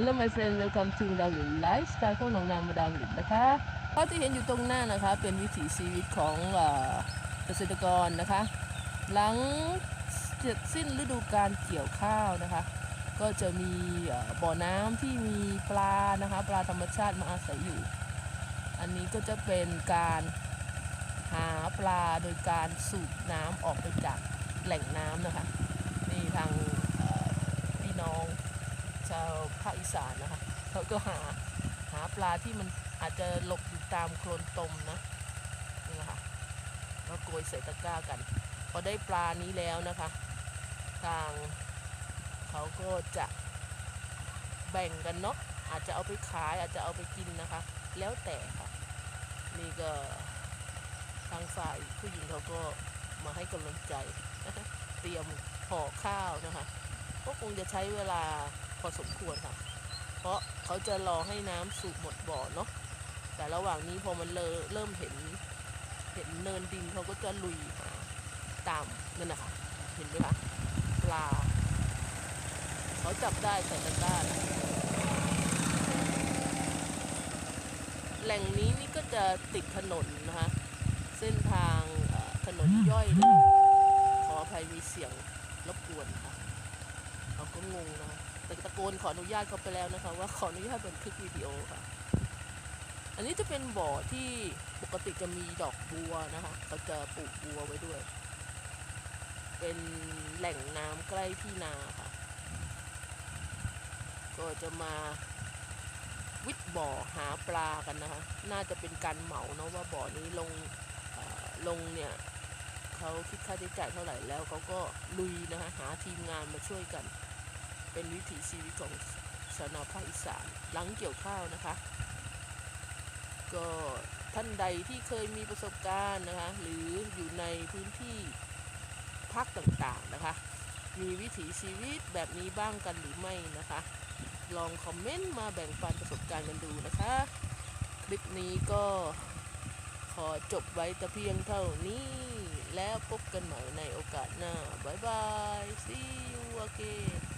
Hello my friend welcome to ดาวหลินไลฟ์สไตล์ของน้องนางมาดาวหลินนะคะภาพที่เห็นอยู่ตรงหน้านะคะ เป็นวิถีชีวิตของเกษตรกรนะคะ หลังเสร็จสิ้นฤดูการเกี่ยวข้าวนะคะ ก็จะมีบ่อน้ำที่มีปลานะคะ ปลาธรรมชาติมาอาศัยอยู่ อันนี้ก็จะเป็นการหาปลาโดยการสูบน้ำออกไปจากแหล่งน้ำนะคะนี่ทางาวภาคอีสานนะคะเขาก็หาหาปลาที่มันอาจจะหลบอยู่ตามโคลนตมนะนี่นะคะแล้วโกยใส่ตะกร้ากัน พอได้ปลานี้แล้วนะคะ ทางเขาก็จะแบ่งกันเนาะอาจจะเอาไปขายอาจจะเอาไปกินนะคะ แล้วแต่ค่ะนี่ก็ทางฝ่ายผู้หญิงเขาก็มาให้กำลังใจ เตรียมห่อข้าวนะคะ ก็คงจะใช้เวลา พอสมควรค่ะ เพราะเขาจะรอให้น้ำสูบหมดบ่อเนาะแต่ระหว่างนี้พอมันเลอเริ่มเห็นเห็นเนินดินเขาก็จะลุยหาตามนั่นนะคะเห็นไหมคะปลาเขาจับได้ใส่ตะกร้านแหล่งนี้นี่ก็จะติดถนนนะคะ เส้นทางถนนย่อยขออภัยมีเสียงรบกวนค่ะ เราก็งงนะ ต่ตะโกนขออนุญาตเขาไปแล้วนะคะ ว่าขออนุญาตบันทึกวิดีโอค่ะ อันนี้จะเป็นบ่อที่ปกติจะมีดอกบัวนะคะเขาจะปลูกบัวไว้ด้วย เป็นแหล่งน้ำใกล้ที่นาค่ะ ก็จะมาวิทบ่อหาปลากันนะคะ น่าจะเป็นการเหมาเนาะว่าบ่อนี้ลงลงเนี่ยเขาคิดค่าใช้จ่ายเท่าไหร่แล้วเขาก็ลุยนะคะหาทีมงานมาช่วยกัน เป็นวิถีชีวิตของชาวนาภาคอีสานหลังเกี่ยวข้าวนะคะ ก็ท่านใดที่เคยมีประสบการณ์นะคะ หรืออยู่ในพื้นที่ภาคต่างๆนะคะ มีวิถีชีวิตแบบนี้บ้างกันหรือไม่นะคะ ลองคอมเมนต์มาแบ่งปันประสบการณ์กันดูนะคะ คลิปนี้ก็ขอจบไว้แต่เพียงเท่านี้ แล้วพบกันใหม่ในโอกาสหน้า บ๊ายบาย see you again